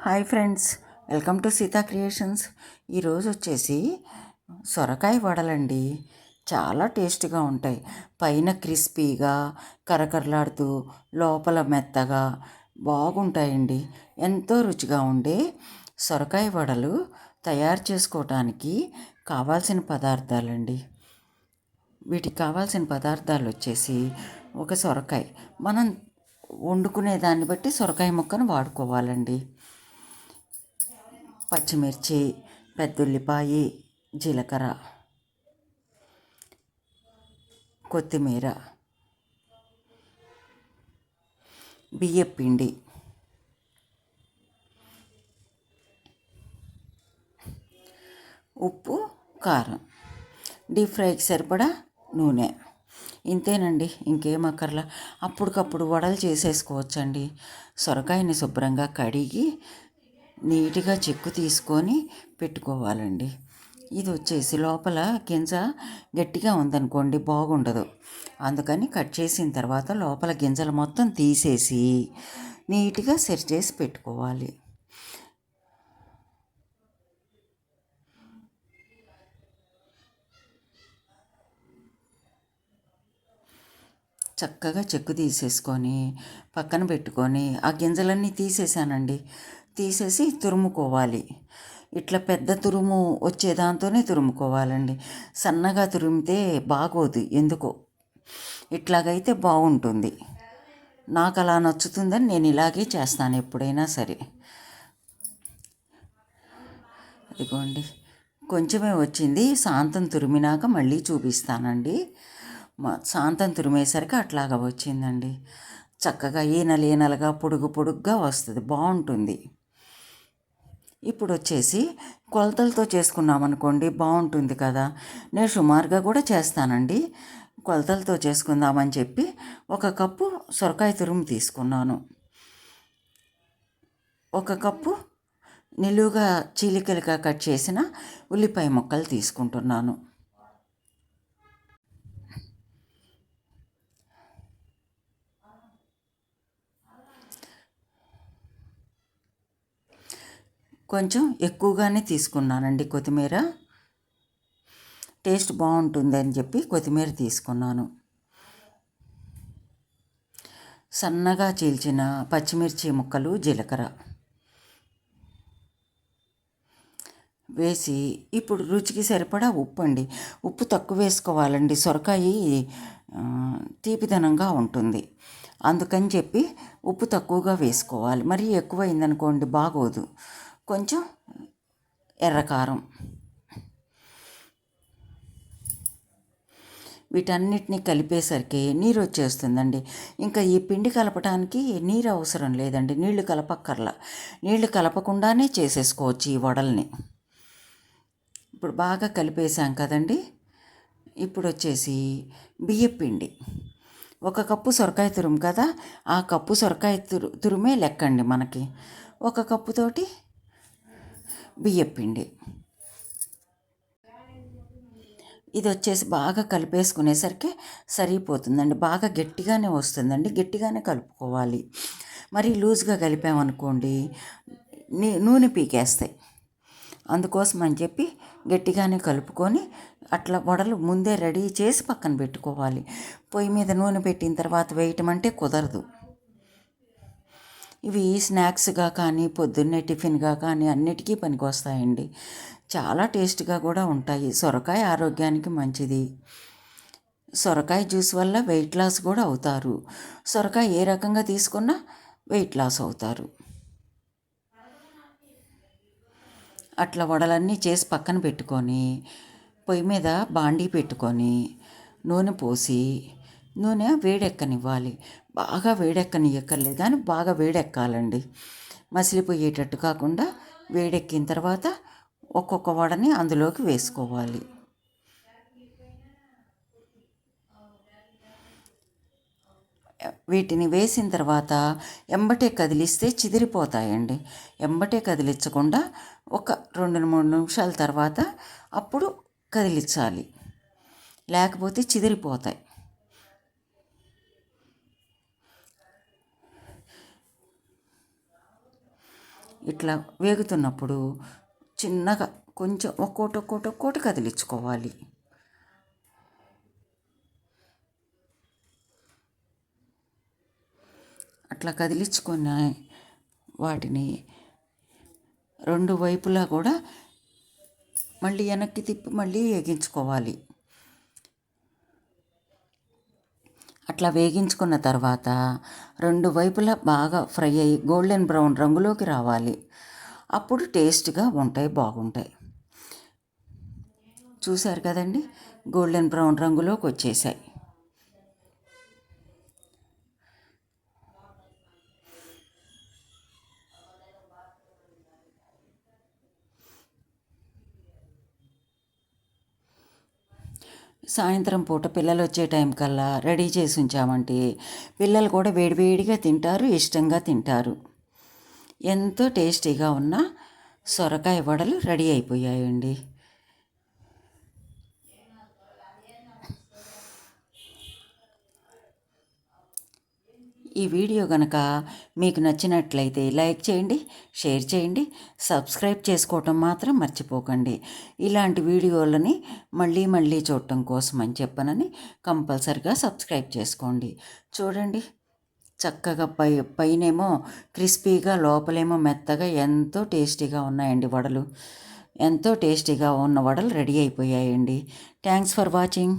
Hi friends welcome to Sita creations. ఈరోజు వచ్చేసి సొరకాయ వడలండి. చాలా టేస్ట్గా ఉంటాయి. పైన క్రిస్పీగా కరకరలాడుతూ లోపల మెత్తగా బాగుంటాయండి. ఎంతో రుచిగా ఉండే సొరకాయ వడలు తయారు చేసుకోవటానికి కావాల్సిన పదార్థాలండి. వీటికి కావాల్సిన పదార్థాలు వచ్చేసి ఒక సొరకాయ. మనం వండుకునే దాన్ని బట్టి సొరకాయ ముక్కను వాడుకోవాలండి. పచ్చిమిర్చి పెద్దుల్లిపాయి జీలకర్ర కొత్తిమీర బియ్యపిండి ఉప్పు కారం. డీప్ ఫ్రైకి సరిపడా నూనె. ఇంతేనండి ఇంకేం అక్కర్లా. అప్పటికప్పుడు వడలు చేసేసుకోవచ్చండి. సొరకాయని శుభ్రంగా కడిగి నీట్గా చెక్కు తీసుకొని పెట్టుకోవాలండి. ఇది వచ్చేసి లోపల గింజ గట్టిగా ఉందనుకోండి బాగుండదు. అందుకని కట్ చేసిన తర్వాత లోపల గింజలు మొత్తం తీసేసి నీట్గా సెట్ చేసి పెట్టుకోవాలి. చక్కగా చెక్కు తీసేసుకొని పక్కన పెట్టుకొని ఆ గింజలన్నీ తీసేసానండి. తీసేసి తురుముకోవాలి. ఇట్లా పెద్ద తురుము వచ్చే దాంతోనే తురుముకోవాలండి. సన్నగా తురిమితే బాగోదు ఎందుకో. ఇట్లాగైతే బాగుంటుంది. నాకు అలా నచ్చుతుందని నేను ఇలాగే చేస్తాను ఎప్పుడైనా సరే. ఇదిగోండి. కొంచెమే వచ్చింది. శాంతం తురిమినాక మళ్ళీ చూపిస్తానండి. శాంతం తురిమేసరికి అట్లాగా వచ్చిందండి. చక్కగా ఈనలు ఈనలుగా పొడుగు పొడుగ్గా వస్తుంది. బాగుంటుంది. ఇప్పుడు వచ్చేసి కొలతలతో చేసుకున్నామనుకోండి బాగుంటుంది కదా. నేను సుమారుగా కూడా చేస్తానండి. కొలతలతో చేసుకుందామని చెప్పి ఒక కప్పు సొరకాయ తురుము తీసుకున్నాను. ఒక కప్పు నిలువుగా చీలికలుగా కట్ చేసిన ఉల్లిపాయ ముక్కలు తీసుకుంటున్నాను. కొంచెం ఎక్కువగానే తీసుకున్నానండి కొత్తిమీర. టేస్ట్ బాగుంటుందని చెప్పి కొత్తిమీర తీసుకున్నాను. సన్నగా చీల్చిన పచ్చిమిర్చి ముక్కలు జీలకర్ర. వేసి ఇప్పుడు రుచికి సరిపడా ఉప్పు అండి ఉప్పు తక్కువ వేసుకోవాలండి. సొరకాయ తీపిదనంగా ఉంటుంది. అందుకని చెప్పి ఉప్పు తక్కువగా వేసుకోవాలి. మరీ ఎక్కువైందనుకోండి బాగోదు. కొంచెం ఎర్రకారం వీటన్నిటిని కలిపేసరికి నీరు వచ్చేస్తుందండి. ఇంకా ఈ పిండి కలపడానికి నీరు అవసరం లేదండి. నీళ్ళు కలపక్కర్లా. నీళ్ళు కలపకుండానే చేసేసుకోవచ్చు ఈ వడల్ని. ఇప్పుడు బాగా కలిపేసాం కదండి. ఇప్పుడు వచ్చేసి బియ్యపిండి ఒక కప్పు సొరకాయ తురుము కదా? ఆ కప్పు సొరకాయ తురు తురుమే లెక్కండి మనకి. ఒక కప్పుతోటి బియ్యపిండి. ఇది వచ్చేసి బాగా కలిపేసుకునేసరికి సరిపోతుందండి. బాగా గట్టిగానే వస్తుందండి. గట్టిగానే కలుపుకోవాలి. మరి లూజ్గా కలిపామనుకోండి నూనె పీకేస్తాయి. అందుకోసం అని చెప్పి గట్టిగానే కలుపుకొని అట్లా వడలు ముందే రెడీ చేసి పక్కన పెట్టుకోవాలి. పొయ్యి మీద నూనె పెట్టిన తర్వాత వేయటం అంటే కుదరదు. ఇవి స్నాక్స్గా కానీ పొద్దున్నే టిఫిన్గా కానీ అన్నిటికీ పనికొస్తాయండి. చాలా టేస్ట్గా కూడా ఉంటాయి. సొరకాయ ఆరోగ్యానికి మంచిది. సొరకాయ జ్యూస్ వల్ల వెయిట్ లాస్ కూడా అవుతారు. సొరకాయ ఏ రకంగా తీసుకున్నా వెయిట్ లాస్ అవుతారు. అట్లా వడలన్నీ చేసి పక్కన పెట్టుకొని పొయ్యి మీద బాండీ పెట్టుకొని నూనె పోసి నూనె వేడెక్కనివ్వాలి. బాగా వేడెక్కనియక్కర్లేదు కానీ బాగా వేడెక్కాలండి. మసిలిపోయేటట్టు కాకుండా వేడెక్కిన తర్వాత ఒక్కొక్క వడని అందులోకి వేసుకోవాలి. వీటిని వేసిన తర్వాత ఎంబటే కదిలిస్తే చిదిరిపోతాయండి. ఎంబటే కదిలించకుండా ఒక రెండు మూడు నిమిషాల తర్వాత అప్పుడు కదిలించాలి. లేకపోతే చిదిరిపోతాయి. ఇట్లా వేగుతున్నప్పుడు చిన్నగా కొంచెం ఒక్కోటి ఒక్కోటి ఒక్కోటి కదిలించుకోవాలి. అట్లా కదిలించుకున్న వాటిని రెండు వైపులా కూడా మళ్ళీ వెనక్కి తిప్పి మళ్ళీ వేగించుకోవాలి. అట్లా వేగించుకున్న తర్వాత రెండు వైపులా బాగా ఫ్రై అయ్యి గోల్డెన్ బ్రౌన్ రంగులోకి రావాలి. అప్పుడు టేస్ట్గా ఉంటాయి బాగుంటాయి. చూశారు కదండి? గోల్డెన్ బ్రౌన్ రంగులోకి వచ్చేసాయి. సాయంత్రం పూట పిల్లలు వచ్చే టైం కల్లా రెడీ చేసి ఉంచామంటే పిల్లలు కూడా వేడివేడిగా తింటారు ఇష్టంగా తింటారు. ఎంతో టేస్టీగా ఉన్న సొరకాయ వడలు రెడీ అయిపోయాయండి. ఈ వీడియో కనుక మీకు నచ్చినట్లయితే లైక్ చేయండి షేర్ చేయండి సబ్స్క్రైబ్ చేసుకోవటం మాత్రం మర్చిపోకండి. ఇలాంటి వీడియోలని మళ్ళీ మళ్ళీ చూడటం కోసం అని చెప్పనని కంపల్సరిగా సబ్స్క్రైబ్ చేసుకోండి. చూడండి చక్కగా పై పైనేమో క్రిస్పీగా లోపలేమో మెత్తగా ఎంతో టేస్టీగా ఉన్నాయండి వడలు. ఎంతో టేస్టీగా ఉన్న వడలు రెడీ అయిపోయాయండి. Thanks for watching.